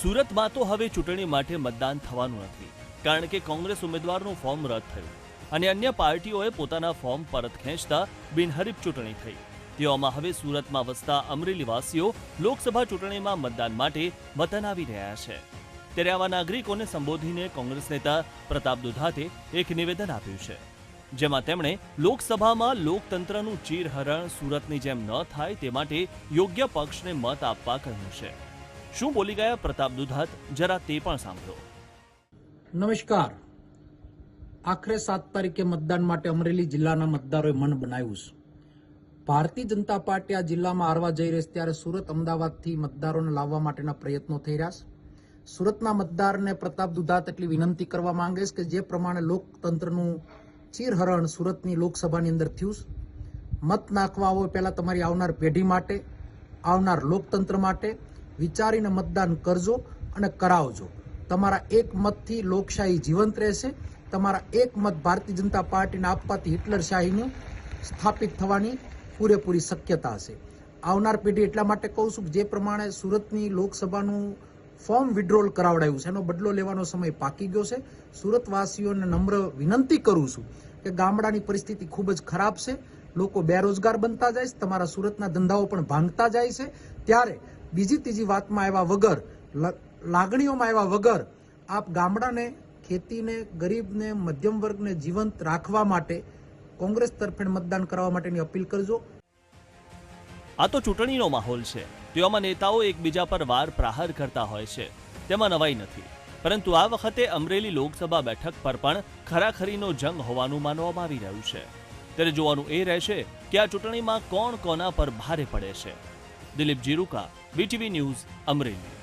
સુરતમાં તો હવે ચૂંટણી માટે મતદાન થવાનું નથી, કારણ કે કોંગ્રેસ ઉમેદવારનું ફોર્મ રદ થયું અને અન્ય પાર્ટીઓએ પોતાના ફોર્મ પરત ખેંચતા બિનહરીફ ચૂંટણી થઈ. તેઓમાં હવે સુરતમાં વસતા અમરેલીવાસીઓ લોકસભા ચૂંટણીમાં મતદાન માટે વતન આવી રહ્યા છે. ત્યારે આવા નાગરિકોને સંબોધીને કોંગ્રેસ નેતા પ્રતાપ દુધાતે એક નિવેદન આપ્યું છે, જેમાં તેમણે લોકસભામાં લોકતંત્રનું ચીરહરણ સુરતની જેમ ન થાય તે માટે યોગ્ય પક્ષને મત આપવા કહ્યું છે. શું બોલી ગયા પ્રતાપ દુધાત? જરા તે પણ સાંભળો. નમસ્કાર. આખરે સાત તારીખે મતદાન માટે અમરેલી જિલ્લાના મતદારોએ મન બનાવ્યું છે. ભારતીય જનતા પાર્ટી આ જિલ્લામાં હારવા જઈ રહી છે ત્યારે સુરત અમદાવાદથી મતદારોને લાવવા માટેના પ્રયત્નો થઈ રહ્યા છે. સુરતના મતદારને પ્રતાપ દુધાત એટલી વિનંતી કરવા માંગે છે કે જે પ્રમાણે લોકતંત્રનું ચીરહરણ સુરતની લોકસભાની અંદર થયું છે. મત નાખવા આવો પહેલાં તમારી આવનાર પેઢી માટે, આવનાર લોકતંત્ર માટે વિચારીને મતદાન કરજો અને કરાવજો. તમારા એક મતથી લોકશાહી જીવંત રહેશે. તમારા એક મત ભારતીય જનતા પાર્ટીને આપવાથી હિટલરશાહીને સ્થાપિત થવાની પૂરેપૂરી શક્યતા છે આવનાર પેઢી એટલા માટે કહું છું કે જે પ્રમાણે સુરતની લોકસભાનું ફોર્મ વિડ્રોલ કરાવડાયું છે, એનો બદલો લેવાનો સમય પાકી ગયો છે. સુરતવાસીઓને નમ્ર વિનંતી કરું છું કે ગામડાની પરિસ્થિતિ ખૂબ જ ખરાબ છે. લોકો બેરોજગાર બનતા જાય છે. તમારા સુરતના ધંધાઓ પણ ભાંગતા જાય છે. ત્યારે બીજી ત્રીજી વાતમાં આવ્યા વગર લાગણીઓમાં આવ્યા વગર, આપ ગામડાને, ખેતીને, ગરીબને, મધ્યમ વર્ગને જીવંત રાખવા માટે કોંગ્રેસ તરફેણ મતદાન કરવા માટેની અપીલ કરજો. આ તો ચૂંટણીનો માહોલ છે. તેવામાં નેતાઓ એકબીજા પર વાર પ્રહાર કરતા હોય છે. તેમાં નવાઈ નથી. પરંતુ આ વખતે અમરેલી લોકસભા બેઠક પર પણ ખરાખરીનો જંગ હોવાનું માનવામાં આવી રહ્યું છે. ત્યારે જોવાનું એ રહેશે કે આ ચૂંટણીમાં કોણ કોના પર ભારે પડે છે. Dilip Jiruka VTV news Amreli.